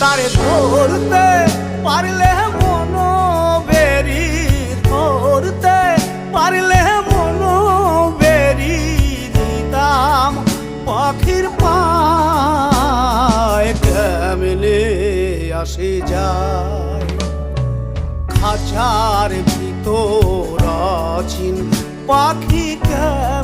তারে ধরতে পারলে মন বেরি ধরতে পারলে মন বেরি দিতাম পাখির পায়। কেমনে আসে যায়? খাঁচার ভিতর আছিন পাখি কেমনে